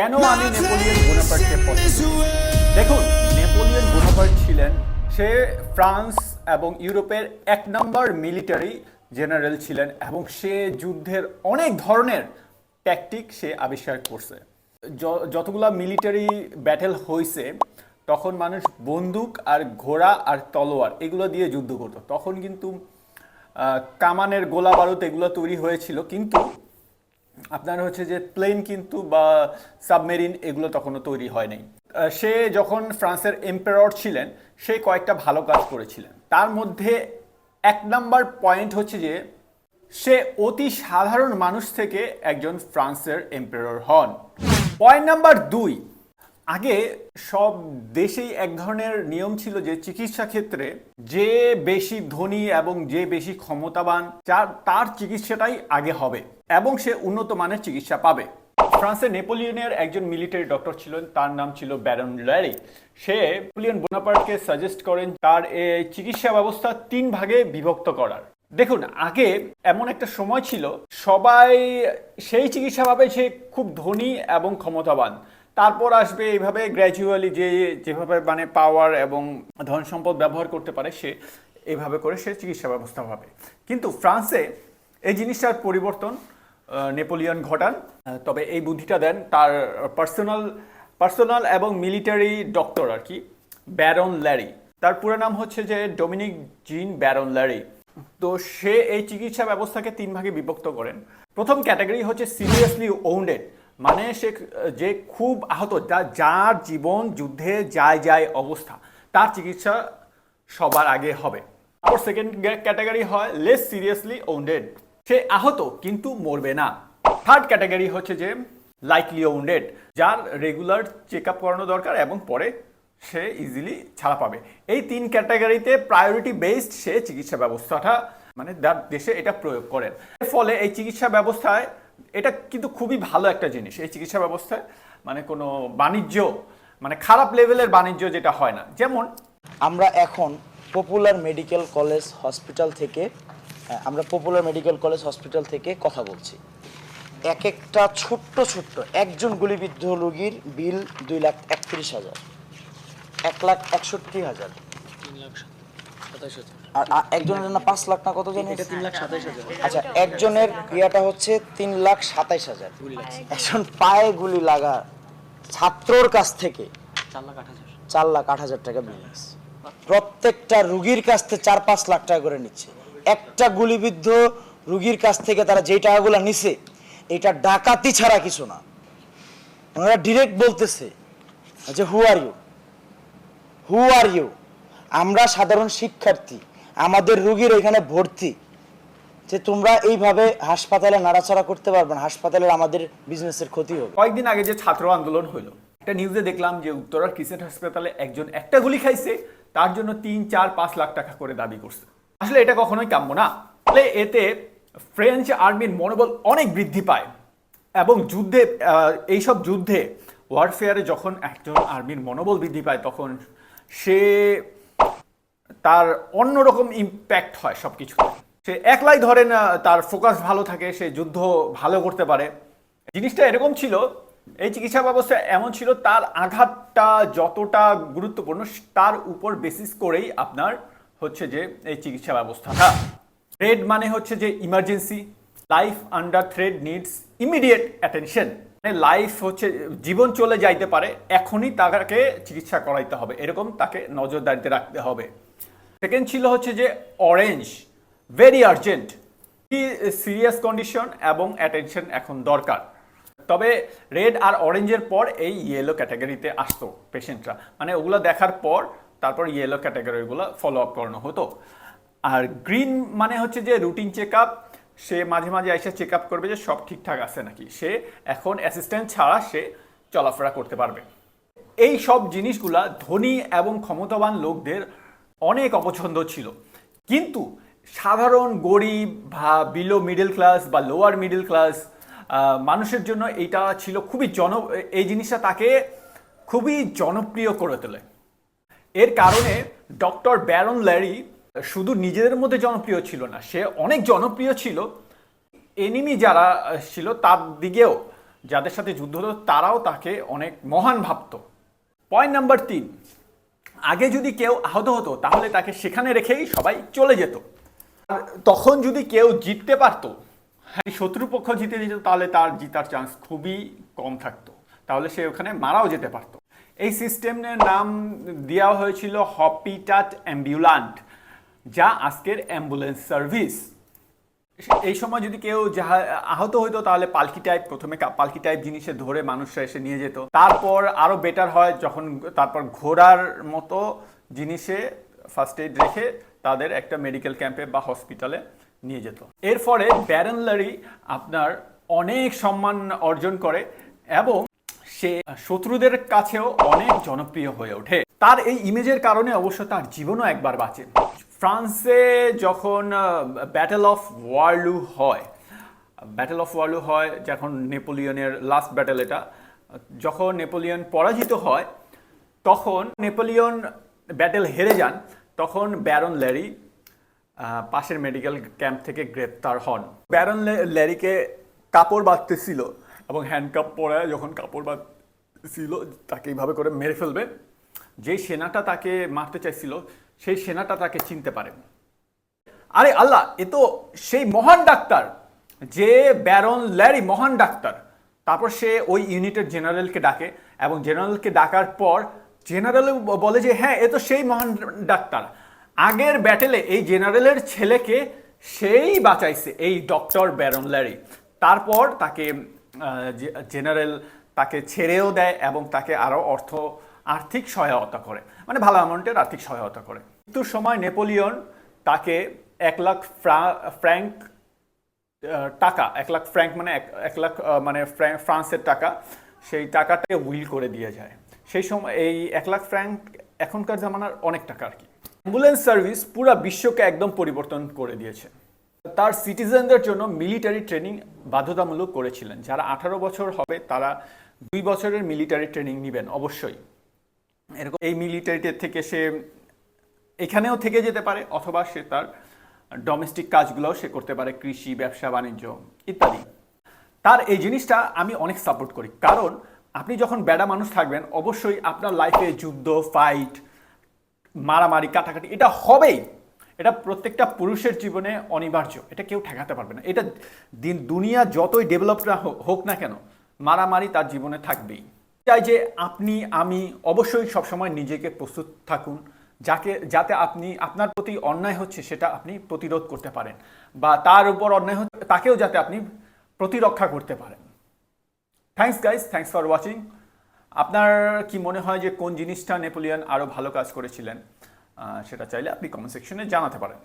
কেন আমি নেপোলিয়ন বোনাপার্টকে পছন্দ দেখুন, নেপোলিয়ন বোনাপার্ট ছিলেন, সে ফ্রান্স এবং ইউরোপের এক নম্বর মিলিটারি জেনারেল ছিলেন এবং সে যুদ্ধের অনেক ধরনের ট্যাকটিক সে আবিষ্কার করছে। যতগুলা মিলিটারি ব্যাটেল হয়েছে তখন মানুষ বন্দুক আর ঘোড়া আর তলোয়ার এগুলো দিয়ে যুদ্ধ করতো। তখন কিন্তু কামানের গোলা বারুদ এগুলো তৈরি হয়েছিল, কিন্তু আপনার হচ্ছে যে প্লেন কিন্তু বা সাবমেরিন এগুলো তখনও তৈরি হয় নাই। সে যখন ফ্রান্সের এম্পেরর ছিলেন, সে কয়েকটা ভালো কাজ করেছিলেন। তার মধ্যে এক নাম্বার পয়েন্ট হচ্ছে যে, সে অতি সাধারণ মানুষ থেকে একজন ফ্রান্সের এম্পেরর হন। পয়েন্ট নাম্বার দুই আগে সব দেশেই এক ধরনের নিয়ম ছিল যে চিকিৎসা ক্ষেত্রে যে বেশি ধনী এবং যে বেশি ক্ষমতাবান তার চিকিৎসাটাই আগে হবে এবং সে উন্নত মানের চিকিৎসা পাবে। ফ্রান্সে নেপোলিয়নের একজন মিলিটারি ডক্টর ছিলেন, তার নাম ছিল ব্যারন ল্যারি। সে নেপোলিয়ন বোনাপার্টকে সাজেস্ট করেন তার চিকিৎসা ব্যবস্থা তিন ভাগে বিভক্ত করার। দেখুন, আগে এমন একটা সময় ছিল, সবাই সেই চিকিৎসা পাবে সে খুব ধনী এবং ক্ষমতাবান। তারপর আসবে এইভাবে গ্র্যাজুয়ালি যে, যেভাবে মানে পাওয়ার এবং ধন সম্পদ ব্যবহার করতে পারে সে এইভাবে করে সে চিকিৎসা ব্যবস্থা পাবে। কিন্তু ফ্রান্সে এই জিনিসটার পরিবর্তন নেপোলিয়ন ঘটান। তবে এই বুদ্ধিটা দেন তার পার্সোনাল পার্সোনাল এবং মিলিটারি ডক্টর আর কি ব্যারন ল্যারি তার পুরো নাম হচ্ছে যে ডোমিনিক জিন ব্যারন ল্যারি তো সে এই চিকিৎসা ব্যবস্থাকে তিন ভাগে বিভক্ত করেন। প্রথম ক্যাটাগরি হচ্ছে সিরিয়াসলি ওউন্ডেড মানে সে যে খুব আহত, যা- যার জীবন যুদ্ধে যায় যায় অবস্থা, তার চিকিৎসা সবার আগে হবে। তারপর সেকেন্ড ক্যাটাগরি হয় লেস সিরিয়াসলি ওন্ডেড সে আহত কিন্তু মরবে না। থার্ড ক্যাটাগরি হচ্ছে যে লাইকলি ওন্ডেড যার রেগুলার চেক আপ করানো দরকার এবং পরে সে ইজিলি ছাড়া পাবে। এই তিন ক্যাটাগরিতে প্রায়োরিটি বেসড সে চিকিৎসা ব্যবস্থাটা মানে দেশে এটা প্রয়োগ করেন। এর ফলে এই চিকিৎসা ব্যবস্থায় এটা কিন্তু খুবই ভালো একটা জিনিস এই চিকিৎসা ব্যবস্থায়। মানে কোনো বাণিজ্য মানে খারাপ লেভেলের বাণিজ্য যেটা হয় না। যেমন আমরা এখন পপুলার মেডিকেল কলেজ হসপিটাল থেকে হ্যাঁ, আমরা পপুলার মেডিকেল কলেজ হসপিটাল থেকে কথা বলছি। এক একটা ছোট্ট ছোট্ট একজন গুলিবিদ্ধ রোগীর বিল দুই লাখ একত্রিশ হাজার এক লাখ একষট্টি হাজার। তিন লাখ সাতাশ হাজার। আর একজনের না পাঁচ লাখ না কত জানি? এটা তিন লাখ সাতাশ হাজার। আচ্ছা একজনের ইয়েটা হচ্ছে তিন লাখ সাতাইশ হাজার। একজন পায়ে গুলি লাগা ছাত্রর কাছ থেকে চার লাখ আট হাজার। চার লাখ আট হাজার টাকা বিজনেস প্রত্যেকটা রুগীর কাছ থেকে চার পাঁচ লাখ টাকা করে নিচ্ছে। একটা গুলিবিদ্ধ রুগীর কাছ থেকে তারা যেই টাকাগুলো নিছে এটা ডাকাতি ছাড়া কিছু না। ওনারা ডিরেক্ট বলতেছে যে হু are you who are you আমরা সাধারণ শিক্ষার্থী। আমাদের রুগীর এখানে ভর্তি। যে তোমরা এইভাবে হাসপাতালে নাড়াচাড়া করতে পারবে না, হাসপাতালের আমাদের বিজনেসের ক্ষতি হবে। কয়েকদিন আগে যে ছাত্র আন্দোলন হলো, একটা নিউজে দেখলাম যে উত্তরার কিসেন্ট হাসপাতালে একজন একটা গুলি খাইছে, তার জন্য তিন, চার, পাঁচ লাখ টাকা করে দাবি করছে। আসলে এটা কখনোই কাম্য না। ফলে এতে ফ্রেঞ্চ আর্মির মনোবল অনেক বৃদ্ধি পায় এবং যুদ্ধে এইসব যুদ্ধে ওয়ারফেয়ারে যখন একজন আর্মির মনোবল বৃদ্ধি পায়, তখন সে তার অন্যরকম ইম্প্যাক্ট হয় সব কিছু সে একলাই ধরেন তার ফোকাস ভালো থাকে, সে যুদ্ধ ভালো করতে পারে। জিনিসটা এরকম ছিল, এই চিকিৎসা ব্যবস্থা এমন ছিল, তার আঘাতটা যতটা গুরুত্বপূর্ণ, তার উপর বেসিস করেই আপনার হচ্ছে যে এই চিকিৎসা ব্যবস্থাটা। থ্রেড মানে হচ্ছে যে emergency life under threat needs immediate attention মানে লাইফ হচ্ছে, জীবন চলে যাইতে পারে, এখনই তাকে চিকিৎসা করাইতে হবে। এরকম তাকে নজরদারিতে রাখতে হবে। সেকেন্ড ছিল হচ্ছে যে অরেঞ্জ ভেরি আর্জেন্ট কি সিরিয়াস কন্ডিশন এবং অ্যাটেনশন এখন দরকার। তবে রেড আর অরেঞ্জের পর এই ইয়েলো ক্যাটাগরিতে আসতো পেশেন্টরা মানে ওগুলো দেখার পর তারপর ইয়েলো ক্যাটাগরিগুলো ফলো আপ করানো হতো। আর গ্রিন মানে হচ্ছে যে রুটিন চেক আপ সে মাঝে মাঝে এসে চেক আপ করবে যে সব ঠিকঠাক আছে নাকি। সে এখন অ্যাসিস্ট্যান্ট ছাড়া সে চলাফেরা করতে পারবে। এই সব জিনিসগুলা ধনী এবং ক্ষমতাবান লোকদের অনেক অপছন্দ ছিল। কিন্তু সাধারণ গরিব বা বিলো মিডল ক্লাস বা লোয়ার মিডল ক্লাস মানুষের জন্য এইটা ছিল খুবই জন, এই জিনিসটা তাকে খুবই জনপ্রিয় করে তোলে। এর কারণে ডক্টর ব্যারন ল্যারি শুধু নিজেদের মধ্যে জনপ্রিয় ছিল না, সে অনেক জনপ্রিয় ছিল। এনিমি যারা ছিল তার দিকেও, যাদের সাথে যুদ্ধ হতো, তারাও তাকে অনেক মহান ভাবত। পয়েন্ট নাম্বার তিন আগে যদি কেউ আহত হতো, তাহলে তাকে সেখানে রেখেই সবাই চলে যেত। আর তখন যদি কেউ জিততে পারতো হ্যাঁ শত্রুপক্ষ জিতে যেত, তাহলে তার জিতার চান্স খুবই কম থাকতো। তাহলে সে ওখানে মারাও যেতে পারতো। এই সিস্টেমের নাম দেওয়া হয়েছিল হপিটাট অ্যাম্বুল্যান্ট যা আজকের অ্যাম্বুলেন্স সার্ভিস। এই সময় যদি কেউ যাহা আহত হইতো, তাহলে পালকি টাইপ প্রথমে পালকি টাইপ জিনিসে ধরে মানুষরা এসে নিয়ে যেত। তারপর আরও বেটার হয় যখন তারপর ঘোড়ার মতো জিনিসে ফার্স্ট এইড রেখে তাদের একটা মেডিকেল ক্যাম্পে বা হসপিটালে নিয়ে যেত। এর ফলে ব্যারন লারি আপনার অনেক সম্মান অর্জন করে এবং সে শত্রুদের কাছেও অনেক জনপ্রিয় হয়ে ওঠে। তার এই ইমেজের কারণে অবশ্য তার জীবনও একবার বাঁচে। ফ্রান্সে যখন ব্যাটেল অফ ওয়ার্লু হয় ব্যাটেল অফ ওয়ার্লু হয় যখন নেপোলিয়নের লাস্ট ব্যাটেল এটা, যখন নেপোলিয়ন পরাজিত হয়, তখন নেপোলিয়ন ব্যাটেল হেরে যান, তখন ব্যারন ল্যারি পাশের মেডিকেল ক্যাম্প থেকে গ্রেপ্তার হন। ব্যারন ল্যারিকে কাপড় বাঁধতেছিল এবং হ্যান্ডকাপ পরে যখন কাপড় বাঁধছিল তাকে এইভাবে করে মেরে ফেলবে। যে সেনাটা তাকে মারতে চাইছিল সেই সেনাটা তাকে চিনতে পারে। আরে আল্লাহ, এ তো সেই মহান ডাক্তার, যে ব্যারন ল্যারি মহান ডাক্তার। তারপর সে ওই ইউনিটের জেনারেলকে ডাকে এবং জেনারেলকে ডাকার পর জেনারেল বলে যে হ্যাঁ এ তো সেই মহান ডাক্তার। আগের ব্যাটেলে এই জেনারেলের ছেলেকে সেই বাঁচাইছে, এই ডক্টর ব্যারন ল্যারি। তারপর তাকে জেনারেল তাকে ছেড়েও দেয় এবং তাকে আরও অর্থ আর্থিক সহায়তা করে। মানে ভালো অ্যামাউন্টের আর্থিক সহায়তা করে। মৃত্যুর সময় নেপোলিয়ন তাকে এক লাখ ফ্রা- ফ্র্যাঙ্ক টাকা, এক লাখ ফ্র্যাঙ্ক মানে এক লাখ মানে ফ্রান্সের টাকা, সেই টাকাটাকে উইল করে দিয়ে যায়। সেই সময় এই এক লাখ ফ্র্যাঙ্ক এখনকার জামানার অনেক টাকা আর কি। অ্যাম্বুলেন্স সার্ভিস পুরো বিশ্বকে একদম পরিবর্তন করে দিয়েছে। তার সিটিজেনদের জন্য মিলিটারি ট্রেনিং বাধ্যতামূলক করেছিলেন। যারা আঠারো বছর হবে তারা দুই বছরের মিলিটারি ট্রেনিং নেবেন, অবশ্যই। এরকম এই মিলিটারিতে থেকে সে এখানেও থেকে যেতে পারে, অথবা সে তার ডোমেস্টিক কাজগুলোও সে করতে পারে, কৃষি, ব্যবসা, বাণিজ্য ইত্যাদি। তার এই জিনিসটা আমি অনেক সাপোর্ট করি। কারণ আপনি যখন বেড়া মানুষ থাকবেন, অবশ্যই আপনার লাইফে যুদ্ধ ফাইট মারামারি, কাটাকাটি, এটা হবেই। এটা প্রত্যেকটা পুরুষের জীবনে অনিবার্য। এটা কেউ ঠেকাতে পারবে না। এটা দিন, দুনিয়া যতই ডেভেলপ হোক না কেন, মারামারি তার জীবনে থাকবেই। চাই যে আপনি, আমি অবশ্যই সবসময় নিজেকে প্রস্তুত থাকুন, যাকে, যাতে আপনি, আপনার প্রতি অন্যায় হচ্ছে সেটা আপনি প্রতিরোধ করতে পারেন বা তার উপর অন্যায় হচ্ছে তাকেও যাতে আপনি প্রতিরক্ষা করতে পারেন। Thanks guys thanks for watching আপনার কি মনে হয় যে কোন জিনিসটা নেপোলিয়ান আরও ভালো কাজ করেছিলেন? সেটা চাইলে আপনি কমেন্ট সেকশনে জানাতে পারেন।